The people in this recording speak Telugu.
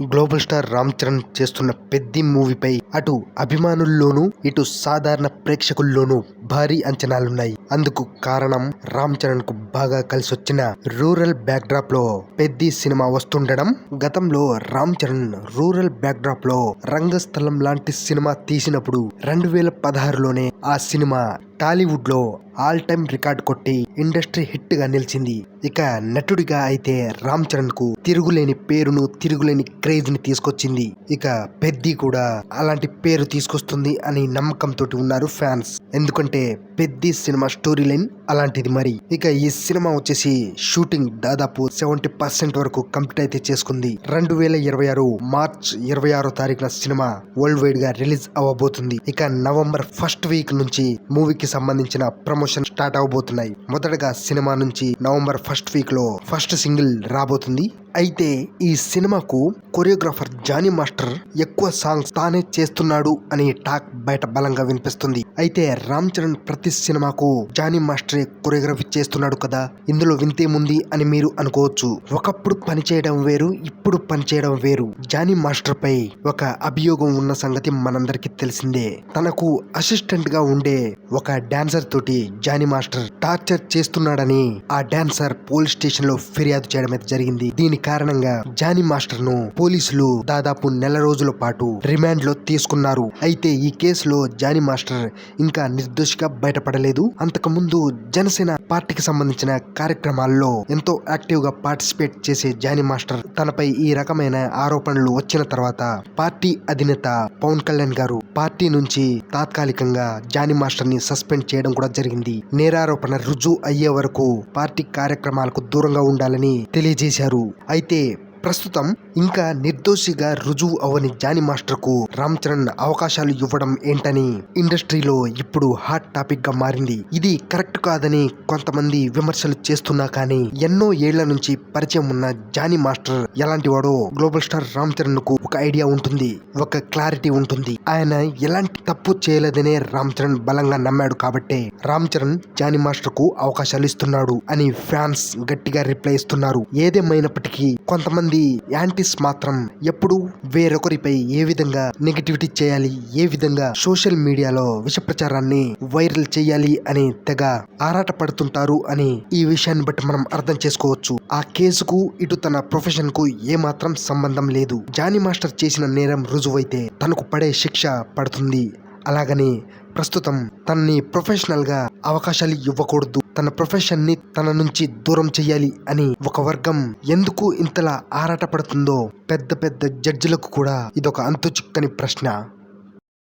గ్లోబల్ స్టార్ రామ్ చరణ్ చేస్తున్న పెద్ది మూవీపై అటు అభిమానుల్లోనూ ఇటు సాధారణ ప్రేక్షకుల్లోనూ భారీ అంచనాలున్నాయి. అందుకు కారణం రామ్ చరణ్కు బాగా కలిసొచ్చిన రూరల్ బ్యాక్ డ్రాప్లో పెద్ది సినిమా వస్తుండడం గతంలో రామ్ చరణ్ రూరల్ బ్యాక్ డ్రాప్లో రంగస్థలం లాంటి సినిమా తీసినప్పుడు రెండు వేల పదహారులోనే ఆ సినిమా టాలీవుడ్లో ఆల్ టైమ్ రికార్డ్ కొట్టి ఇండస్ట్రీ హిట్గా నిలిచింది. ఇక నటుడిగా అయితే రామ్ చరణ్కు తిరుగులేని పేరును తిరుగులేని క్రేజ్ని తీసుకొచ్చింది. ఇక పెద్ది కూడా అలాంటి పేరు తీసుకొస్తుంది అని నమ్మకంతో ఉన్నారు ఫ్యాన్స్. ఎందుకంటే పెద్ది సినిమా స్టోరీ లైన్ అలాంటిది మరి. ఇక ఈ సినిమా వచ్చేసి షూటింగ్ దాదాపు సెవెంటీ పర్సెంట్ వరకు కంప్లీట్ అయితే చేసుకుంది. రెండు వేల ఇరవై ఆరు మార్చ్ ఇరవై ఆరో తారీఖున సినిమా వరల్డ్ వైడ్గా రిలీజ్ అవ్వబోతుంది. ఇక నవంబర్ ఫస్ట్ వీక్ నుంచి మూవీకి సంబంధించిన ప్రమోషన్ స్టార్ట్ అవబోతున్నాయి. మొదటగా సినిమా నుంచి నవంబర్ ఫస్ట్ వీక్లో ఫస్ట్ సింగిల్ రాబోతుంది. అయితే ఈ సినిమాకు కొరియోగ్రాఫర్ జానీ మాస్టర్ ఎక్కువ సాంగ్స్ తానే చేస్తున్నాడు అని టాక్ బయట బలంగా వినిపిస్తుంది. అయితే రామ్ చరణ్ ప్రతి సినిమాకు జానీ మాస్టరే కొరియోగ్రఫీ చేస్తున్నాడు కదా? ఇందులో వింతేముంది అని మీరు అనుకోవచ్చు. ఒకప్పుడు పనిచేయడం వేరు ఇప్పుడు పనిచేయడం వేరు. జానీ మాస్టర్ పై ఒక అభియోగం ఉన్న సంగతి మనందరికీ తెలిసిందే. తనకు అసిస్టెంట్గా ఉండే ఒక డాన్సర్ తోటి జానీ మాస్టర్ టార్చర్ చేస్తున్నాడని ఆ డాన్సర్ పోలీస్ స్టేషన్లో ఫిర్యాదు చేయడం అయితే జరిగింది. దీనికి కారణంగా జానీ మాస్టర్ను పోలీసులు దాదాపు నెల రోజుల పాటు రిమాండ్లో తీసుకున్నారు. అయితే ఈ కేసులో జానీ మాస్టర్ ఇంకా నిర్దోషిగా బయటపడలేదు. అంతకు ముందు జనసేన పార్టీకి సంబంధించిన కార్యక్రమాల్లో ఎంతో యాక్టివ్గా పార్టిసిపేట్ చేసే జానీ మాస్టర్ తనపై ఈ రకమైన ఆరోపణలు వచ్చిన తర్వాత పార్టీ అధినేత పవన్ కళ్యాణ్ గారు పార్టీ నుంచి తాత్కాలికంగా జానీ మాస్టర్ని సస్పెండ్ చేయడం కూడా జరిగింది. నేరారోపణ రుజువు అయ్యే వరకు పార్టీ కార్యక్రమాలకు దూరంగా ఉండాలని తెలియజేశారు. అయితే ప్రస్తుతం ఇంకా నిర్దోషిగా రుజువు అవని జానీ మాస్టర్కు రామ్ చరణ్ అవకాశాలు ఇవ్వడం ఏంటని ఇండస్ట్రీలో ఇప్పుడు హాట్ టాపిక్గా మారింది. ఇది కరెక్ట్ కాదని కొంతమంది విమర్శలు చేస్తున్నా కానీ ఎన్నో ఏళ్ళ నుంచి పరిచయం ఉన్న జానీ మాస్టర్ ఎలాంటి వాడో గ్లోబల్ స్టార్ రామ్ చరణ్కు ఒక ఐడియా ఉంటుంది ఒక క్లారిటీ ఉంటుంది. ఆయన ఎలాంటి తప్పు చేయలేదనే రామ్ చరణ్ బలంగా నమ్మాడు కాబట్టే రామ్ చరణ్ జానీ మాస్టర్కు అవకాశాలు ఇస్తున్నాడు అని ఫ్యాన్స్ గట్టిగా రిప్లై ఇస్తున్నారు. ఏదేమైనప్పటికీ కొంతమంది యాంటీస్ మాత్రం ఎప్పుడు వేరొకరిపై ఏ విధంగా నెగిటివిటీ చేయాలి ఏ విధంగా సోషల్ మీడియాలో విష ప్రచారాన్ని వైరల్ చేయాలి అని తెగ ఆరాట పడుతుంటారు అని ఈ విషయాన్ని బట్టి మనం అర్థం చేసుకోవచ్చు. ఆ కేసుకు ఇటు తన ప్రొఫెషన్కు ఏమాత్రం సంబంధం లేదు. జానీ మాస్టర్ చేసిన నేరం రుజువైతే తనకు పడే శిక్ష పడుతుంది. అలాగని ప్రస్తుతం తనని ప్రొఫెషనల్గా అవకాశాలు ఇవ్వకూడదు. తన ప్రొఫెషన్ని తన నుంచి దూరం చేయాలి అని ఒక వర్గం ఎందుకు ఇంతలా ఆరాటపడుతుందో పెద్ద పెద్ద జడ్జిలకు కూడా ఇదొక అంతు చిక్కని ప్రశ్న.